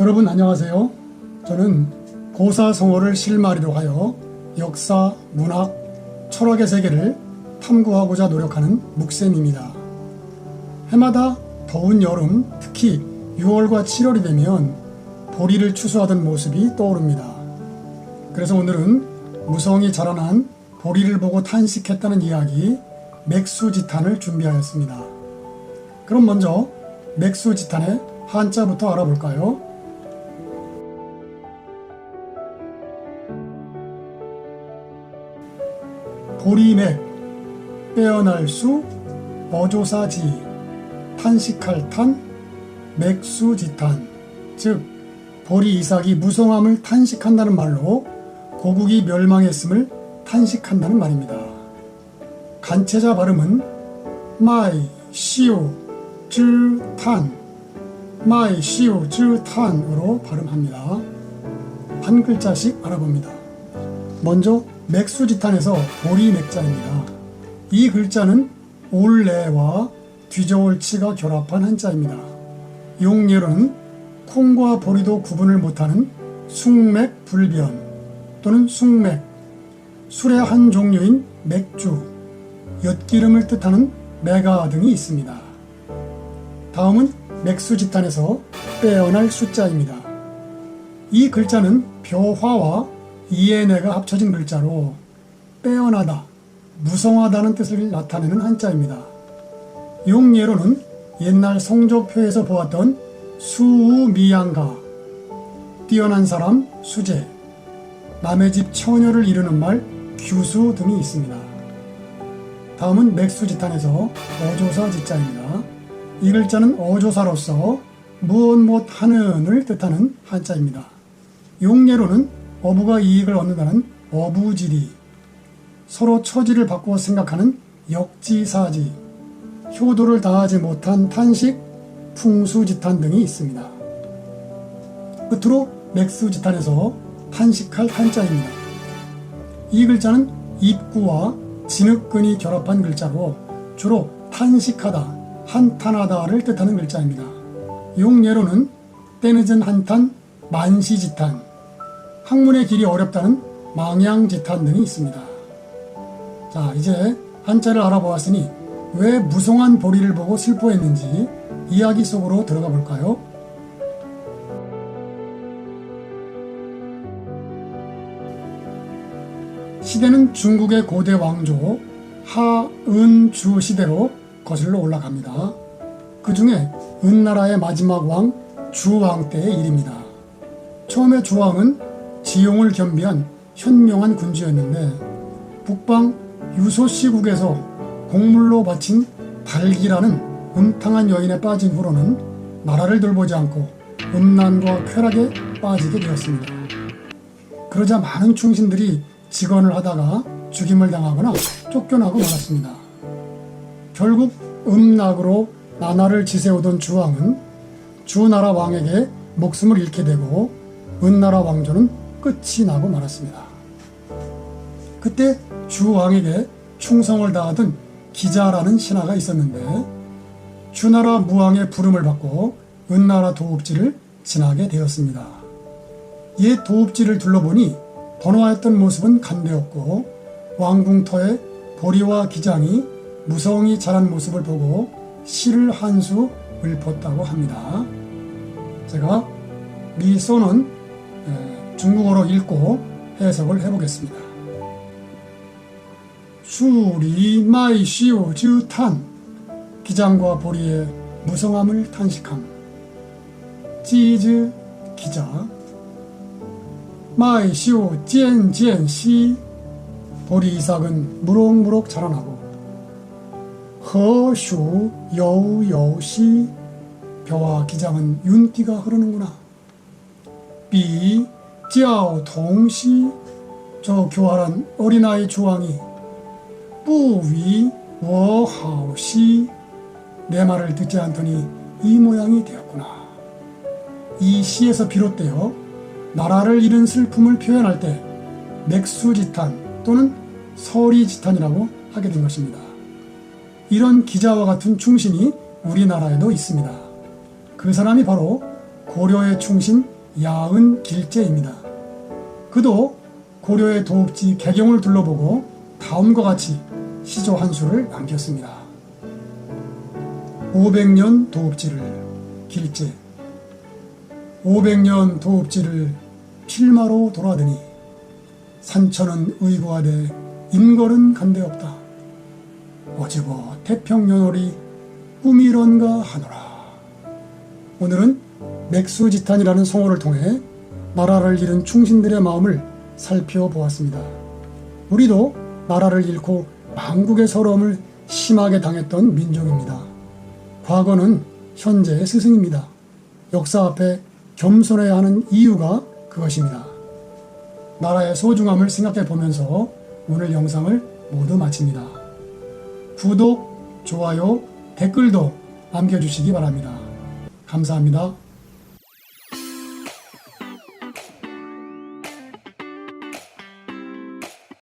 여러분 안녕하세요. 저는 고사성어를 실마리로 하여 역사, 문학, 철학의 세계를 탐구하고자 노력하는 묵쌤입니다. 해마다 더운 여름, 특히 6월과 7월이 되면 보리를 추수하던 모습이 떠오릅니다. 그래서 오늘은 무성이 자라난 보리를 보고 탄식했다는 이야기 맥수지탄을 준비하였습니다. 그럼 먼저 맥수지탄의 한자부터 알아볼까요? 보리맥, 빼어날 수, 어조사지, 탄식할 탄, 맥수지탄, 즉 보리 이삭이 무성함을 탄식한다는 말로 고국이 멸망했음을 탄식한다는 말입니다. 간체자 발음은 마이 시오 즈탄 마이 시오 즈탄으로 발음합니다. 한 글자씩 알아봅니다. 먼저 맥수지탄에서 보리 맥자입니다. 이 글자는 올레와 뒤저올치가 결합한 한자입니다. 용례로는 콩과 보리도 구분을 못하는 숙맥 불변 또는 숙맥, 술의 한 종류인 맥주, 엿기름을 뜻하는 메가 등이 있습니다. 다음은 맥수지탄에서 빼어날 숫자입니다. 이 글자는 벼화와 이에네가 합쳐진 글자로 빼어나다, 무성하다는 뜻을 나타내는 한자입니다. 용예로는 옛날 성조표에서 보았던 수우미양가, 뛰어난 사람, 수재, 남의 집 처녀를 이르는 말, 규수 등이 있습니다. 다음은 맥수지탄에서 어조사 지자입니다. 이 글자는 어조사로서 무엇 무엇 하는을 뜻하는 한자입니다. 용례로는 어부가 이익을 얻는다는 어부지리, 서로 처지를 바꾸어 생각하는 역지사지, 효도를 다하지 못한 탄식, 풍수지탄 등이 있습니다. 끝으로 맥수지탄에서 탄식할 한자입니다. 이 글자는 입구와 진흙근이 결합한 글자로 주로 탄식하다, 한탄하다를 뜻하는 글자입니다. 용예로는 때늦은 한탄, 만시지탄, 학문의 길이 어렵다는 망양지탄 등이 있습니다. 자, 이제 한자를 알아보았으니 왜 무성한 보리를 보고 슬퍼했는지 이야기 속으로 들어가 볼까요? 시대는 중국의 고대 왕조 하은주 시대로 거슬러 올라갑니다. 그 중에 은나라의 마지막 왕 주왕 때의 일입니다. 처음에 주왕은 지용을 겸비한 현명한 군주였는데 북방 유소시국에서 공물로 바친 달기라는 음탕한 여인에 빠진 후로는 나라를 돌보지 않고 음란과 쾌락에 빠지게 되었습니다. 그러자 많은 충신들이 직언을 하다가 죽임을 당하거나 쫓겨나고 말았습니다. 결국 음락으로 나라를 지새우던 주왕은 주나라 왕에게 목숨을 잃게 되고 은나라 왕조는 끝이 나고 말았습니다. 그때 주왕에게 충성을 다하던 기자라는 신하가 있었는데 주나라 무왕의 부름을 받고 은나라 도읍지를 지나게 되었습니다. 옛 도읍지를 둘러보니 번화했던 모습은 간대었고 왕궁터에 보리와 기장이 무성히 자란 모습을 보고 시를 한 수 읊었다고 합니다. 제가 미소는 중국어로 읽고 해석을 해보겠습니다. 수리 마이 시오 즈탄. 기장과 보리의 무성함을 탄식함. 찌즈 기자. 마이 시오 젠젠 시. 보리 이삭은 무럭무럭 자라나고. 허슈 여우여우시. 벼와 기장은 윤기가 흐르는구나. 비 쩌우 동시 저 교활한 어린아이 주왕이 뿌위 워하오시 내 말을 듣지 않더니 이 모양이 되었구나. 이 시에서 비롯되어 나라를 잃은 슬픔을 표현할 때 맥수지탄 또는 서리지탄이라고 하게 된 것입니다. 이런 기자와 같은 충신이 우리나라에도 있습니다. 그 사람이 바로 고려의 충신 야은 길제입니다. 그도 고려의 도읍지 개경을 둘러보고 다음과 같이 시조 한 수를 남겼습니다. 500년 도읍지를 길제 500년 도읍지를 필마로 돌아드니 산천은 의고하되 인걸은 간대없다. 어지고 태평연월이 꿈이런가 하노라. 오늘은 맥수지탄이라는 성어를 통해 나라를 잃은 충신들의 마음을 살펴보았습니다. 우리도 나라를 잃고 망국의 서러움을 심하게 당했던 민족입니다. 과거는 현재의 스승입니다. 역사 앞에 겸손해야 하는 이유가 그것입니다. 나라의 소중함을 생각해 보면서 오늘 영상을 모두 마칩니다. 구독, 좋아요, 댓글도 남겨주시기 바랍니다. 감사합니다.